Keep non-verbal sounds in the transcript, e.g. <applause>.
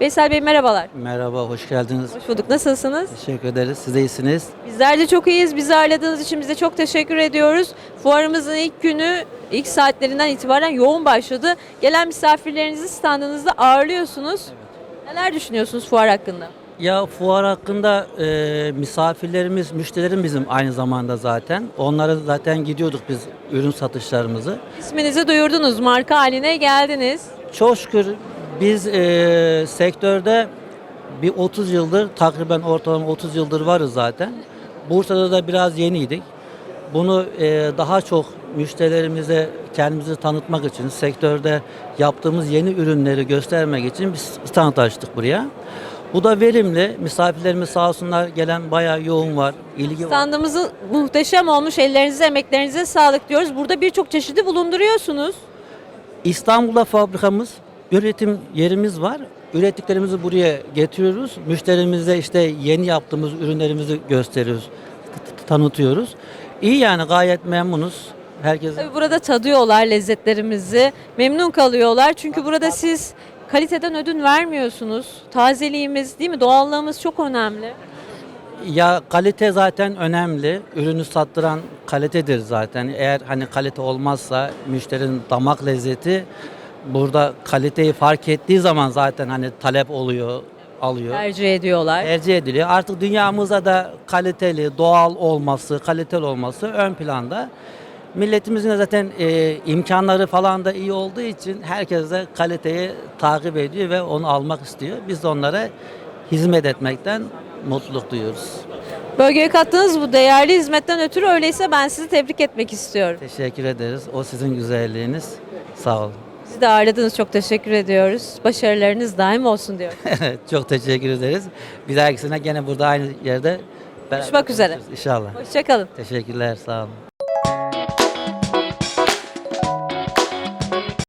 Veysel Bey merhabalar. Merhaba, hoş geldiniz. Hoş bulduk. Nasılsınız? Teşekkür ederiz. Siz de iyisiniz. Bizler de çok iyiyiz. Bizi ağırladığınız için bize çok teşekkür ediyoruz. Fuarımızın ilk günü ilk saatlerinden itibaren yoğun başladı. Gelen misafirlerinizi standınızda ağırlıyorsunuz. Neler düşünüyorsunuz fuar hakkında? Ya fuar hakkında e, misafirlerimiz, müşterilerim bizim aynı zamanda zaten. Onlara zaten gidiyorduk biz ürün satışlarımızı. İsminizi duyurdunuz, marka haline geldiniz. Çok şükür biz e, sektörde bir 30 yıldır, takriben ortalama 30 yıldır varız zaten. Bursa'da da biraz yeniydik. Bunu e, daha çok müşterilerimize kendimizi tanıtmak için, sektörde yaptığımız yeni ürünleri göstermek için biz stand açtık buraya. Bu da verimli. Misafirlerimiz sağ olsunlar gelen bayağı yoğun var, ilgi var. Standımızı muhteşem olmuş. Ellerinize, emeklerinize sağlık diyoruz. Burada birçok çeşidi bulunduruyorsunuz. İstanbul'da fabrikamız, üretim yerimiz var. Ürettiklerimizi buraya getiriyoruz. Müşterimize işte yeni yaptığımız ürünlerimizi gösteriyoruz, tanıtıyoruz. İyi yani gayet memnunuz. Herkes Tabii burada tadıyorlar lezzetlerimizi. Memnun kalıyorlar. Çünkü burada siz kaliteden ödün vermiyorsunuz. Tazeliğimiz değil mi? Doğallığımız çok önemli. ya kalite zaten önemli. Ürünü sattıran kalitedir zaten. Eğer hani kalite olmazsa müşterinin damak lezzeti burada kaliteyi fark ettiği zaman zaten hani talep oluyor, alıyor. Tercih ediyorlar. tercih ediliyor. Artık dünyamızda da kaliteli, doğal olması, kaliteli olması ön planda. Milletimizin de zaten e, imkanları falan da iyi olduğu için herkes de kaliteyi takip ediyor ve onu almak istiyor. Biz de onlara hizmet etmekten mutluluk duyuyoruz. Bölgeye kattığınız bu değerli hizmetten ötürü öyleyse ben sizi tebrik etmek istiyorum. Teşekkür ederiz. O sizin güzelliğiniz. Sağ olun. Sizi de ağırladığınız çok teşekkür ediyoruz. Başarılarınız daim olsun diyorum. <laughs> Çok teşekkür ederiz. Bir dahakisine gene burada aynı yerde beraber Görüşmek üzere. konuşuruz İnşallah. Hoşçakalın. Teşekkürler. Sağ olun.